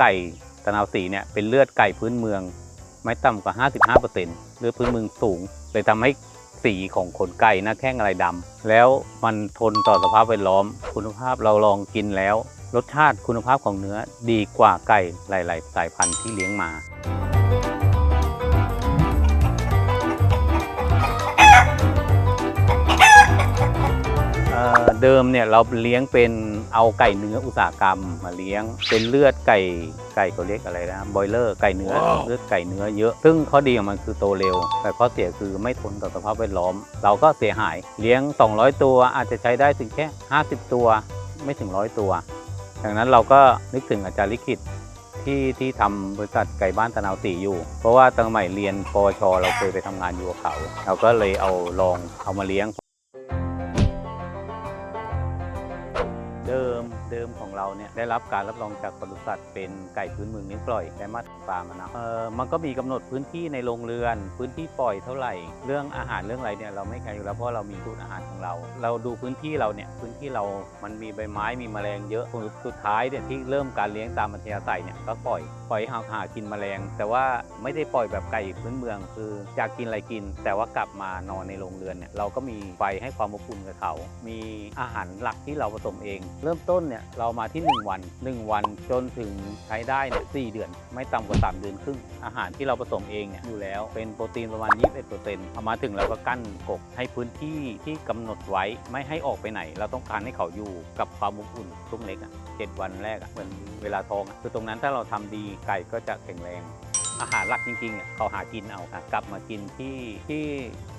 ไก่ตะนาวสีเนี่ยเป็นเลือดไก่พื้นเมือง ไม่ต่ำกว่า 55%เลือดพื้นเมืองสูงเลยทำให้สีของขนไก่หน้าแข้งอะไรดำแล้วมันทนต่อสภาพแวดล้อม คุณภาพเราลองกินแล้ว รสชาติคุณภาพของเนื้อดีกว่าไก่หลาย ๆ สายพันธุ์ที่เลี้ยงมา เอ่อเดิมเนี่ยเราเลี้ยงเป็นเอาไก่เนื้ออุตสาหกรรมมาเลี้ยง เป็นเลือดไก่ไก่เขาเรียกอะไรนะบอยเลอร์ไก่เนื้อ เลือดไก่เนื้อเยอะ ซึ่งข้อดีของมันคือโตเร็ว แต่ข้อเสียคือไม่ทนต่อสภาพแวดล้อม เราก็เสียหายเลี้ยง 200 ตัวอาจจะใช้ได้ถึงแค่ 50 ตัวไม่ถึงร้อยตัวดังนั้นเราก็นึกถึงอาจารย์ลิขิตที่ที่ทำบริษัทไก่บ้านตะนาวสีอยู่ เพราะว่าตั้งใหม่เรียนปวช เราเคยไปทำงานอยู่กับเขา เราก็เลยเอาลองเอามาเลี้ยง เดิมของเราเนี่ยได้รับการรับรองจากปศุสัตว์เป็นไก่พื้นเมืองเลี้ยงปล่อยได้มาตรฐานมนะเออมันก็มีกำหนดพื้นที่ในโรงเรือน พื้นที่ปล่อยเท่าไหร่ เรื่องอาหารเรื่องอะไรเนี่ยเราไม่ไกลอยู่แล้วเพราะเรามีสูตรอาหารของเรา เราดูพื้นที่เราเนี่ยพื้นที่เรามันมีใบไม้มีแมลงเยอะสุดท้ายเนี่ยที่เริ่มการเลี้ยงตามอัธยาศัยเนี่ยก็ปล่อยปล่อยให้หาหากินแมลง แต่ว่าไม่ได้ปล่อยแบบไก่พื้นเมือง คืออยากกินอะไรกิน แต่ว่ากลับมานอนในโรงเรือนเนี่ยเราก็มีไฟให้ความอบอุ่นกับเขา มีอาหารหลักที่เราผสมเอง เริ่มต้นเนี่ยเรามาที่ 1 วัน 1 วันจนถึงใช้ได้เนี่ยสเดือน ไม่ต่ำกว่า 3 เดือนครึ่ง อาหารที่เราผสมเองเนี่ยอยู่แล้วเป็นโปรตีนประมาณ 21%เอามาถึงเราก็กั้นกกให้พื้นที่ที่กำหนดไว้ไม่ให้ออกไปไหน เราต้องการให้เขาอยู่กับความอบอุ่นช่วงเล็กอะเจ็ดวันแรกอะเหมือนเวลาท้องคือตรงนั้นถ้าเราทำดีไก่ก็จะแข็งแรง อาหารหลักจริงๆอะเขาหากินเอาค่ะกลับมากินที่ที่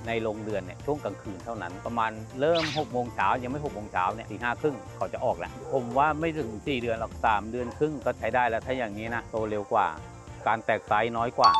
ในโรงเรือนเนี่ยช่วงกลางคืนเท่านั้น ประมาณเริ่ม6โมงเช้ายังไม่6โมงเช้าเนี่ยสี่ห้าครึ่งเขาจะออกแล้วผมว่าไม่ถึง 4 เดือนหรอกสามเดือนครึ่งก็ใช้ได้แล้วถ้าอย่างนี้นะโตเร็วกว่า การแตกไซส์น้อยกว่า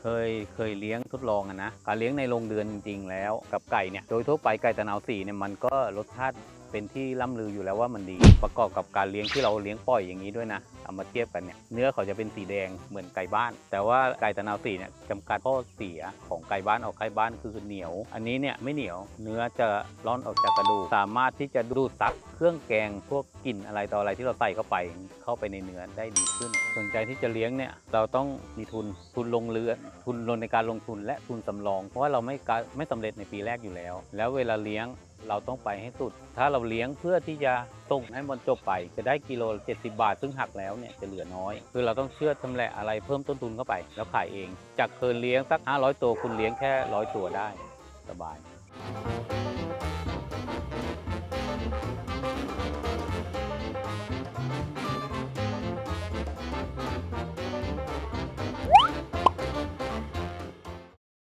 เคยเคยเลี้ยงทดลองอะนะการเลี้ยงในโรงเรือนจริงๆแล้วกับไก่เนี่ยโดยทั่วไปไก่ตะนาวสีเนี่ยมันก็รสชาติ เป็นที่ล่ำลืออยู่แล้วว่ามันดี ประกอบกับการเลี้ยงที่เราเลี้ยงปล่อยอย่างนี้ด้วยนะเอามาเทียบกันเนี่ยเนื้อเขาจะเป็นสีแดงเหมือนไก่บ้าน แต่ว่าไก่ตะนาวสีเนี่ยจำกัดข้อเสียของไก่บ้านออกไก่บ้านคือเหนียว อันนี้เนี่ยไม่เหนียวเนื้อจะร่อนออกจากกระดูกสามารถที่จะดูดซับเครื่องแกงพวกกลิ่นอะไรต่ออะไรที่เราใส่เข้าไปเข้าไปในเนื้อได้ดีขึ้น สนใจที่จะเลี้ยงเนี่ยเราต้องมีทุนทุนลงเรือทุนลงในการลงทุนและทุนสำรอง เพราะว่าเราไม่ไม่สำเร็จในปีแรกอยู่แล้ว แล้วเวลาเลี้ยง เราต้องไปให้สุด ถ้าเราเลี้ยงเพื่อที่จะส่งให้มันจบไป จะได้กิโลละ70บาท ซึ่งหักแล้วเนี่ยจะเหลือน้อย คือเราต้องเชื่อทำแหละอะไรเพิ่มต้นทุนเข้าไป แล้วขายเอง จากเคยเลี้ยงสัก 500 ตัวคุณเลี้ยงแค่100ตัวได้ สบาย